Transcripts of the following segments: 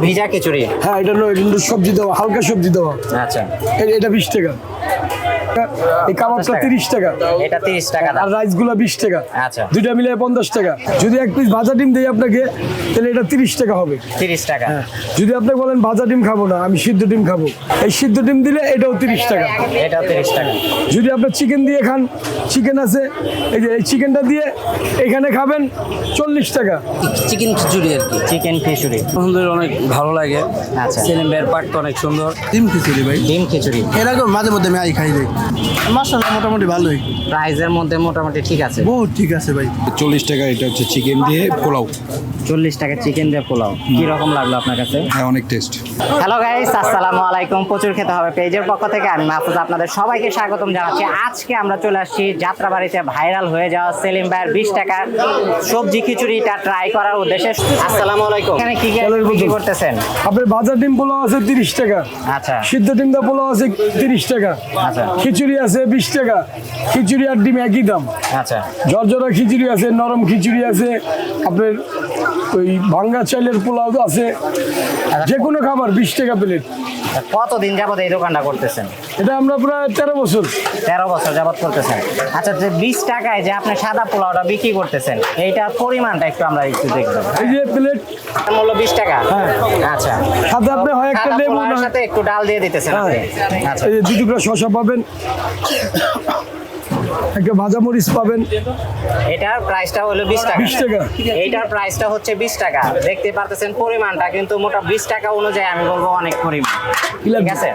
ভিজা খিচুড়ি? হ্যাঁ এটা নয় কিন্তু সবজি দেওয়া হালকা সবজি দেওয়া। আচ্ছা। এটা বিশ টাকা। এই কাবাবটা। তিরিশ টাকা। এটা তিরিশ টাকা আর দাম। রাইসগুলা বিশ টাকা। আচ্ছা। দুইটা মিলে পঞ্চাশ টাকা। যদি এক পিস ভাজা ডিম দিই আপনাকে তাহলে এটা তিরিশ টাকা হবে। তিরিশ টাকা। হ্যাঁ। যদি আপনি বলেন ভাজা ডিম খাব না আমি সিদ্ধ ডিম খাব। এই সিদ্ধ ডিম দিলে এটাও তিরিশ টাকা। এটাও তিরিশ টাকা। যদি আপনি চিকেন দিয়ে খান চিকেন আছে এই যে এই চিকেনটা দিয়ে এখানে খাবেন চল্লিশ টাকা। চিকেন খিচুড়ি আর কি। চিকেন খিচুড়ি। আমাদের অনেক ভালো লাগে। আচ্ছা। সেলিম ভাইয়ের পার্কটা অনেক সুন্দর। ডিম খিচুড়ি ভাই। ডিম খিচুড়ি। এর আগে মাঝে মধ্যে আমি আই খাই যাই মাসাল্লাহ মোটামুটি ভালোই। প্রাইজের মধ্যে মোটামুটি ঠিক আছে। বহুত ঠিক আছে ভাই। চল্লিশ টাকা এটা হচ্ছে চিকেন দিয়ে পোলাও। চল্লিশ টাকা চিকেন দিয়ে পোলাও। কি রকম লাগল আপনার কাছে? হ্যাঁ অনেক টেস্ট হ্যালো গাইস আসসালামু আলাইকুম। প্রচুর খেতে হবে পেজের পক্ষ থেকে। আমি মাহফুজ আপনাদের সবাইকে স্বাগতম জানাচ্ছি। আজকে আমরা চলে আসছি যাত্রাবাড়িতে ভাইরাল হয়ে যাওয়া সেলিম ভাইয়ের বিশ টাকার সবজি খিচুড়িটা ট্রাই করার উদ্দেশ্যে। আসসালামু আলাইকুম। এখানে কি কি। করতেছেন? আপনার ভাজা ডিম পোলাও আছে তিরিশ টাকা। আচ্ছা। সিদ্ধ ডিম দা পোলাও আছে তিরিশ টাকা। খিচুড়ি আছে বিশ টাকা। খিচুড়ি আর ডিম একই দাম। আচ্ছা। ঝরঝরা খিচুড়ি আছে নরম খিচুড়ি আছে আপনার ওই ভাঙ্গা চাইলের পোলাও তো আছে। যে কোনো খাবার বিশ টাকা প্লেট। কতদিন যাবত এই দোকানটা করতেছেন? এটা আমরা প্রায় তেরো বছর। তেরো বছর যাবত করতেছেন। আচ্ছা যে বিশ টাকায় যে আপনি সাদা পোলাওটা বিক্রি করতেছেন এইটার পরিমাণটা একটু আমরা একটু দেখব। এই যে প্লেট। মূল্য বিশ টাকা? হ্যাঁ। আচ্ছা। সাথে আপনি হয় একটা লেবু সাথে একটু ডাল দিয়ে দিতেছেন হ্যাঁ। আচ্ছা। এই যে দু টুকরা শশা পাবেন। একটা ভাজা মরিচ পাবেন। এটার প্রাইসটা হলো বিশ টাকা। 20 টাকা। এইটার প্রাইসটা হচ্ছে বিশ টাকা। দেখতে পারতেছেন পরিমাণটা কিন্তু মোটা বিশ টাকা অনুযায়ী আমি বলব অনেক পরিমাণ। ঠিক আছে?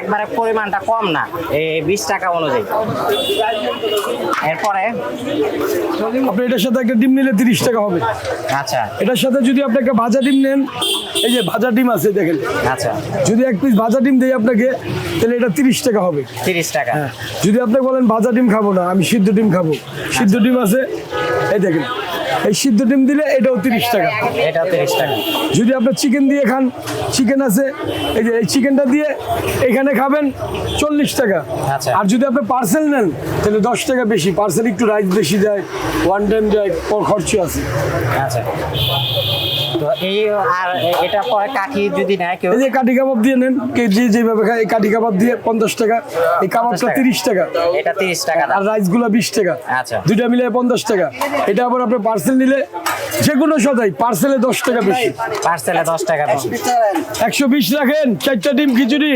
একবারে পরিমাণটা কম না এই বিশ টাকা অনুযায়ী। এরপরে? আপনি এটার সাথে একটা ডিম নিলে তিরিশ টাকা হবে। আচ্ছা। এটার সাথে যদি আপনি একটা ভাজা ডিম নেন এই যে ভাজা ডিম আছে দেখেন। আচ্ছা। যদি এক পিস ভাজা ডিম দিই আপনাকে তাহলে এটা তিরিশ টাকা হবে। তিরিশ টাকা। হ্যাঁ যদি আপনি বলেন ভাজা ডিম খাব না আমি সিদ্ধ ডিম খাব। সিদ্ধ ডিম আছে এই দেখেন এই সিদ্ধ ডিম দিলে এটাও তিরিশ টাকা। এটাও তিরিশ টাকা। যদি আপনি চিকেন দিয়ে খান চিকেন আছে এই যে এই চিকেনটা দিয়ে এখানে খাবেন চল্লিশ টাকা। আচ্ছা। আর যদি আপনি পার্সেল নেন তাহলে দশ টাকা বেশি পার্সেল একটু রাইস বেশি যায় ওয়ান টাইম যায় খরচ আছে। আচ্ছা। তো এই আর এটা পরে কাঠি যদি নেয় কেউ এই যে কাঠি কাবাব দিয়ে নেন কে যে যেভাবে খায় এই কাঠি কাবাব দিয়ে পঞ্চাশ টাকা এই কাবাবটা তিরিশ টাকা। এটা তিরিশ টাকা আর রাইসগুলো বিশ টাকা। আচ্ছা। দুইটা মিলে পঞ্চাশ টাকা। এটা আবার আপনি পার্সেল নিলে যে কোনো সদাই পার্সেলে দশ টাকা বেশি। পার্সেলে দশ টাকা বেশি একশো বিশ রাখেন চারটা ডিম খিচুড়ি।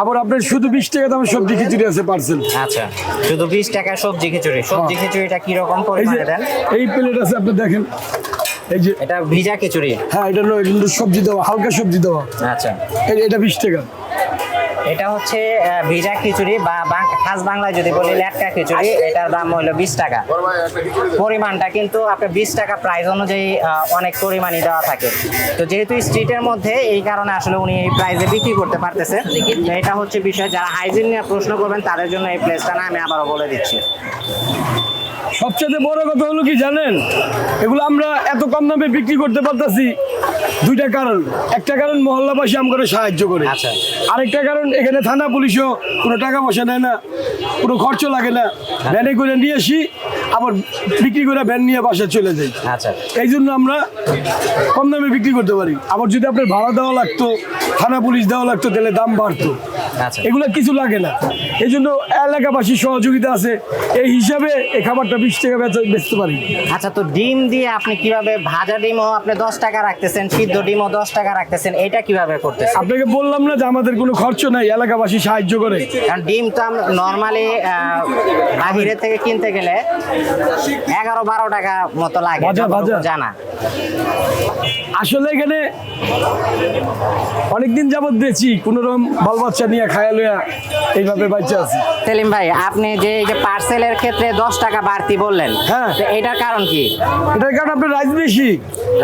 আবার আপনার শুধু বিশ টাকা দামের সবজি খিচুড়ি আছে পার্সেল আচ্ছা। শুধু বিশ টাকা সবজি খিচুড়ি। সবজি খিচুড়িটা কীরকম এই পরিমাণে দেন? এই প্লেট আছে আপনি দেখেন। এই যে এটা ভিজা খিচুড়ি। হ্যাঁ এটা নয় কিন্তু সবজি দেওয়া হালকা সবজি দেওয়া। আচ্ছা। এটা বিশ টাকা। এটা হচ্ছে ভিজা খিচুড়ি বা খাস বাংলায় যদি বলি ল্যাটকা খিচুড়ি এটার দাম হলো বিশ টাকা। পরিমাণটা কিন্তু আপনার বিশ টাকা প্রাইস অনুযায়ী অনেক পরিমাণই দেওয়া থাকে। তো যেহেতু স্ট্রিটের মধ্যে এই কারণে আসলে উনি এই প্রাইসে বিক্রি করতে পারতেছে। এটা হচ্ছে বিষয় যারা হাইজিন নিয়ে প্রশ্ন করবেন তাদের জন্য এই প্লেসটা না আমি আবারও বলে দিচ্ছি। সবচেয়ে বড় কথা হলো কি জানেন? এগুলো আমরা এত কম দামে বিক্রি করতে পারতাছি। দুইটা কারণ। একটা কারণ মহল্লাবাসী আমাকে সাহায্য করে। আচ্ছা। আরেকটা কারণ এখানে থানা পুলিশও কোনো টাকা পয়সা নেয় না কোনো খরচ লাগে না। ভ্যানে করে নিয়ে আসি আবার বিক্রি করে ভ্যান নিয়ে বাসায় চলে যাই। আচ্ছা। এই জন্য আমরা কম দামে বিক্রি করতে পারি। আবার যদি আপনার ভাড়া দেওয়া লাগতো থানা পুলিশ দেওয়া লাগতো তাহলে দাম বাড়তো। আচ্ছা এগুলো কিছু লাগে না। এই জন্য এলাকাবাসীর সহযোগিতা আছে। এই হিসাবে এই খাবারটা বিশ টাকা বেচতে পারি। আচ্ছা তো ডিম দিয়ে আপনি কীভাবে ভাজা ডিমও আপনি দশ টাকা রাখতেছেন সিদ্ধ ডিমও দশ টাকা রাখতেছেন এটা কীভাবে করতেছেন? আপনাকে বললাম না যে আমাদের কোনো খরচ নাই এলাকাবাসী সাহায্য করে। কারণ ডিম তো আমরা নর্মালি বাহিরে থেকে কিনতে গেলে এগারো বারো টাকা মতো লাগে জানা। আসলে এখানে অনেকদিন যাবত দিয়েছি কোনো রকম বাল বাচ্চা নিয়ে খায়া লইয়া এইভাবে বাচ্চা আছি। সেলিম ভাই আপনি যে এই যে পার্সেলের ক্ষেত্রে দশ টাকা বাড়তি বললেন হ্যাঁ। এটার কারণ কি? এটার কারণ আপনার রাইস বেশি।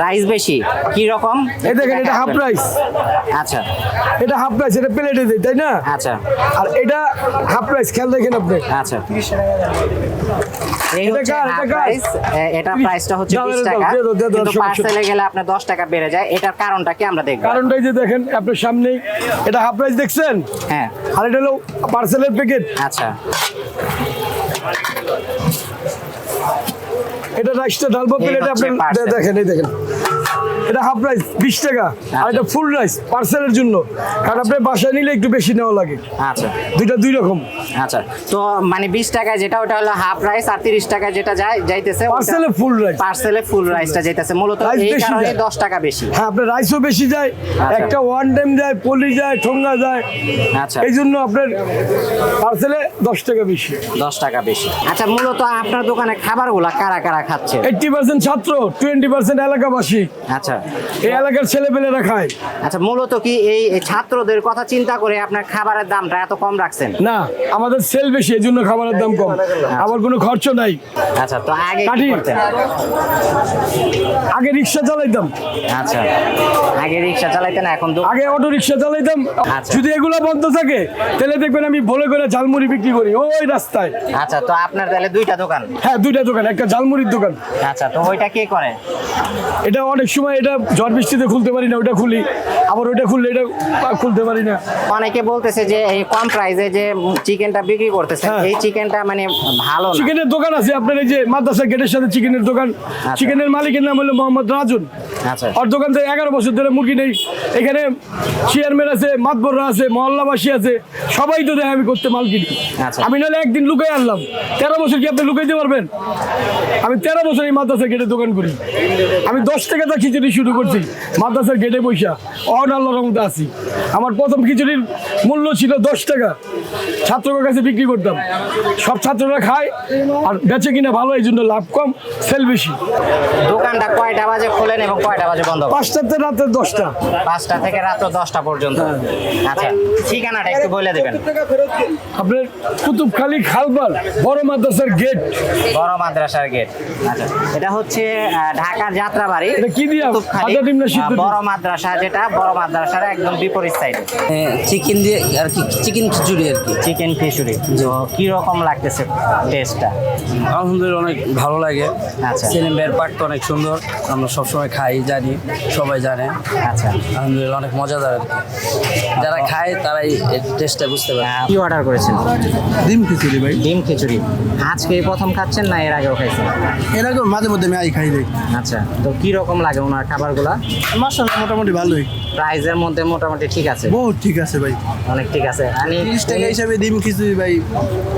রাইস বেশি কি রকম? এই দেখেন এটা হাফ রাইস আচ্ছা। এটা হাফ রাইস এটা প্লেটে দেয় তাই না? আচ্ছা। আর এটা হাফ রাইস খেয়াল দেখেন আপনি। আচ্ছা। এই এটা হচ্ছে প্রাইসটা হচ্ছে টাকা। কিন্তু পার্সেলে গেলে আপনার দশ টাকা বেড়ে যায় এটার কারণটা কি আমরা দেখব? কারণটাই যে দেখেন আপনার সামনেই এটা হাফ রাইস দেখছেন? হ্যাঁ। আর এটা হলো পার্সেলের প্যাকেট আচ্ছা। এটা রাইসটা ঢালবো প্লেটে আপনি। দেখেন এই দেখেন। এটা হাফ রাইস বিশ টাকা। আর এটা ফুল রাইস পার্সেলের জন্য। কারণ আপনি বাসায় নিলে একটু বেশি নেওয়া লাগে। আচ্ছা। দুইটা দুই রকম। আচ্ছা। তো মানে বিশ টাকায় যেটা ওটা হলো হাফ রাইস আর তিরিশ টাকায় যেটা যায় যাইতেছে পার্সেলে ফুল রাইস পার্সেলে ফুল রাইসটা যাইতেছে। মূলত এই কারণে দশ টাকা বেশি। হ্যাঁ আপনার রাইসও বেশি যায়। আচ্ছা। একটা ওয়ান টাইম যায় পলি যায় ঠোঙ্গা যায়। আচ্ছা। এই জন্য আপনার পার্সেলে দশ টাকা বেশি। দশ টাকা বেশি। আচ্ছা মূলত আপনার দোকানে খাবারগুলা কারা কারা খাচ্ছে? এইটটি পার্সেন্ট ছাত্র টোয়েন্টি পার্সেন্ট এলাকাবাসী। আচ্ছা। এই এলাকার ছেলেপেলেরা খায়। আচ্ছা মূলত কি এই ছাত্রদের কথা চিন্তা করে আপনার খাবারের দামটা এত কম রাখছেন? না আমাদের সেল বেশি এই জন্য খাবারের দাম কম। কোনো খরচ নাই। আচ্ছা তো আগে কি করতেন? আগে রিক্সা চালাইতাম। আচ্ছা আগে রিক্সা চালাইতেন এখন দোকান আগে অটো রিক্সা চালাইতাম। আচ্ছা। যদি এগুলো বন্ধ থাকে তাহলে দেখবেন আমি ভলে করে ঝালমুড়ি বিক্রি করি। ওই রাস্তায়। আচ্ছা তো আপনার তাহলে দুইটা দোকান? হ্যাঁ দুইটা দোকান একটা ঝালমুড়ির দোকান। আচ্ছা তো ওইটা কে করে? এটা অনেক সময় এটা ঝড় বৃষ্টিতে খুলতে পারি না ওটা খুলি। আবার ওটা খুললে এটা খুলতে পারি না। অনেকে বলতেছে যে এই কম প্রাইসে যে চিকেনটা বিক্রি করতেছে হ্যাঁ। এই চিকেনটা মানে ভালো চিকেনের দোকান আছে আপনার এই যে মাদ্রাসা গেটের সাথে চিকেনের দোকান। চিকেনের মালিকের নাম হলো মোহাম্মদ রাজুন। আচ্ছা ওর দোকান থেকে এগারো বছর ধরে মুরগি নেই। এখানে চেয়ারম্যান আছে মাতবররা আছে মহল্লাবাসী আছে। সবাই তো দেয় আমি করতে মাল কিনি। আচ্ছা। আমি নাহলে একদিন লুকাই আনলাম। তেরো বছর কি আপনি লুকাইতে পারবেন? আমি তেরো বছর এই মাদ্রাসার গেটে দোকান করি। আমি দশ টাকা তা খিচুড়ি শুরু করছি মাদ্রাসার গেটে পয়সা অন আল্লাহ রহমতে আছি। আমার প্রথম খিচুড়ির মূল্য ছিল দশ টাকা। ছাত্রদের কাছে বিক্রি করতাম। সব ছাত্ররা খায় আর বেচে কিনা ভালো এই জন্য লাভ কম সেল বেশি। দোকানটা কয়টা বাজে খোলেন এবং কয়টা বাজে বন্ধ? করেন? পাঁচটাতে রাতে দশটা। পাঁচটা থেকে রাত দশটা পর্যন্ত। আচ্ছা ঠিকানাটা একটু বলে দেবেন। আপনার কুতুবখালী খালপাল বড় মাদ্রাসার গেট। বড় মাদ্রাসার গেট। আচ্ছা এটা হচ্ছে ঢাকার যাত্রাবাড়ি। এটা কি দিয়া? বড় মাদ্রাসা যেটা বড় মাদ্রাসার একদম বিপরীত সাইডে চিকেন দিয়ে আর কি চিকেন খিচুড়ি আর কি। চিকেন খিচুড়ি। কি রকম লাগতেছে টেস্টটা আলহামদুলিল্লাহ অনেক ভালো লাগে। আচ্ছা। ভাইয়ের পাট তো অনেক সুন্দর। আমরা সবসময় খাই। জানি সবাই জানে। আচ্ছা। আলহামদুলিল্লাহ অনেক মজাদার আর কি। যারা খায় তারাই টেস্টটা বুঝতে পারে। আহ, কি অর্ডার করেছেন? ডিম খিচুড়ি ভাই। ডিম খিচুড়ি। আজকে প্রথম খাচ্ছেন না এর আগেও খাইছেন? এরকম মাঝে মধ্যে আমি আই খাই দেই। আচ্ছা তো কি রকম লাগে ওনার খাবারগুলা? মাসাল্লাহ মোটামুটি ভালোই। প্রাইজের মধ্যে মোটামুটি ঠিক আছে? বহুত ঠিক আছে ভাই। অনেক ঠিক আছে। আমি তিরিশ টাকা হিসাবে ডিম খিচুড়ি ভাই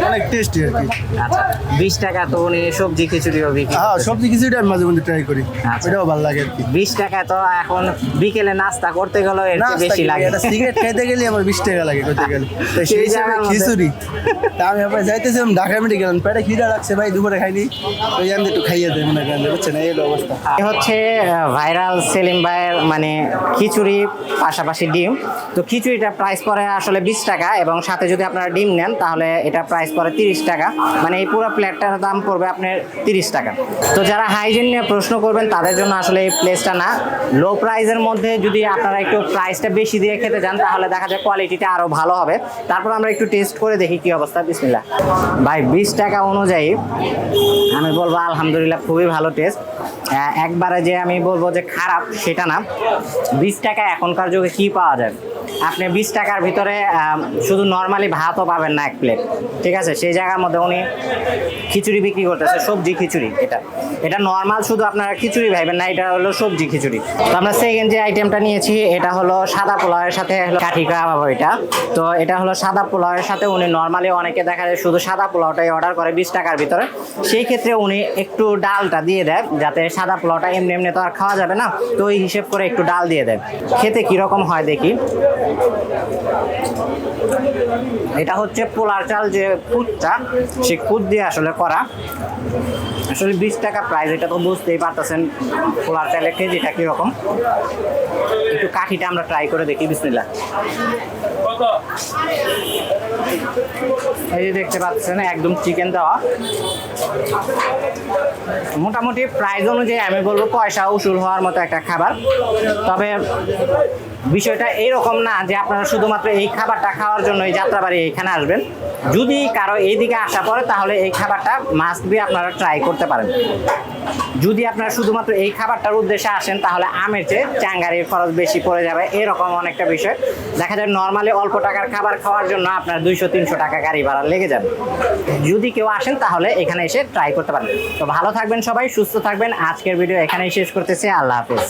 অনেক টেস্টি আর কি। আচ্ছা বিশ টাকা তো উনি সবজি খিচুড়িও বিক্রি হ্যাঁ। সবজি খিচুড়ি আমি মাঝে মধ্যে ট্রাই করি। আচ্ছা। ওটাও ভালো লাগে আর কি। বিশ টাকা তো এখন বিকেলে নাস্তা করতে গেলেও এর চেয়ে বেশি লাগে। সিগারেট খাইতে গেলে আমার বিশ টাকা লাগে করতে গেলে। তো সেই হিসাবে খিচুড়ি। তা আমি আপনার যাইতেছিলাম ঢাকা মেডিকেল পেটে খিদা লাগছে ভাই দুপুরে খাইনি। ওই জানতে একটু খাইয়ে দেয় মনে করেন বুঝছেন এই হলো অবস্থা। এ হচ্ছে ভাইরাল সেলিম ভাইয়ের মানে খিচুড়ি পাশাপাশি ডিম। তো খিচুড়িটা প্রাইস পড়ে আসলে বিশ টাকা এবং সাথে যদি আপনারা ডিম নেন তাহলে এটা প্রাইস পড়ে তিরিশ টাকা। মানে এই পুরো প্লেটটার দাম পড়বে আপনার তিরিশ টাকা। তো যারা হাইজিন নিয়ে প্রশ্ন করবেন তাদের জন্য আসলে এই প্লেসটা না। লো প্রাইসের মধ্যে যদি আপনারা একটু প্রাইসটা বেশি দিয়ে খেতে যান, তাহলে দেখা যায় কোয়ালিটিটা আরও ভালো হবে। তারপর আমরা একটু টেস্ট করে দেখি কি অবস্থা। বিসমিল্লা ভাই, বিশ টাকা অনুযায়ী আমি বলব আলহামদুলিল্লাহ খুবই ভালো টেস্ট একবারে যে আমি বলব যে খারাপ, সেটা না। বিশ টাকা এখনকার যুগে কি পাওয়া যায়? আপনি বিশ টাকার ভিতরে শুধু নর্মালি ভাতও পাবেন না এক প্লেট ঠিক আছে? সেই জায়গার মধ্যে উনি খিচুড়ি বিক্রি করতেছে, সবজি খিচুড়ি এটা। এটা নর্মাল শুধু আপনারা খিচুড়ি ভাইবেন না, এটা হলো সবজি খিচুড়ি। তো আমরা সেকেন্ড যে আইটেমটা নিয়েছি, এটা হলো সাদা পোলাওয়ের সাথে কাঠি কাবাব এটা। তো এটা হলো সাদা পোলাওয়ের সাথে উনি নর্মালি অনেকে দেখা যায় শুধু সাদা পোলাওটাই অর্ডার করে বিশ টাকার ভিতরে। সেই ক্ষেত্রে উনি একটু ডালটা দিয়ে দেয়, যাতে সাদা পোলাওটা এমনি এমনি তো আর খাওয়া যাবে না, তো ওই হিসেব করে একটু ডাল দিয়ে দেয়। খেতে কীরকম হয় দেখি। এটা হচ্ছে পোলার চাল যে খুদটা সে খুদ দিয়ে আসলে করা। আসলে বিশ টাকা প্রাইস এটা তো বুঝতেই পারতেছেন পোলার চালের কেজিটা কীরকম। একটু কাঠিটা আমরা ট্রাই করে দেখি বিসমিল্লা এই যে দেখতে পাচ্ছেন, একদম চিকেন দেওয়া। মোটামুটি প্রাইস অনুযায়ী আমি বলব পয়সা উসুল হওয়ার মতো একটা খাবার। তবে বিষয়টা এইরকম না যে আপনারা শুধুমাত্র এই খাবারটা খাওয়ার জন্য এই যাত্রাবাড়ি এখানে আসবেন। যদি কারও এইদিকে আসা পড়ে, তাহলে এই খাবারটা মাস্ট বি আপনারা ট্রাই করতে পারেন। যদি আপনারা শুধুমাত্র এই খাবারটার উদ্দেশ্যে আসেন, তাহলে আমের চেয়ে চাঙ্গারির খরচ বেশি পড়ে যাবে। এরকম অনেকটা বিষয়। দেখা যায় নর্মালি অল্প টাকার খাবার খাওয়ার জন্য আপনার দুইশো, তিনশো টাকা গাড়ি ভাড়া লেগে যাবে। যদি কেউ আসেন, তাহলে এখানে এসে ট্রাই করতে পারেন। তো ভালো থাকবেন সবাই, সুস্থ থাকবেন। আজকের ভিডিও এখানেই শেষ করতেছি। আল্লাহ হাফেজ।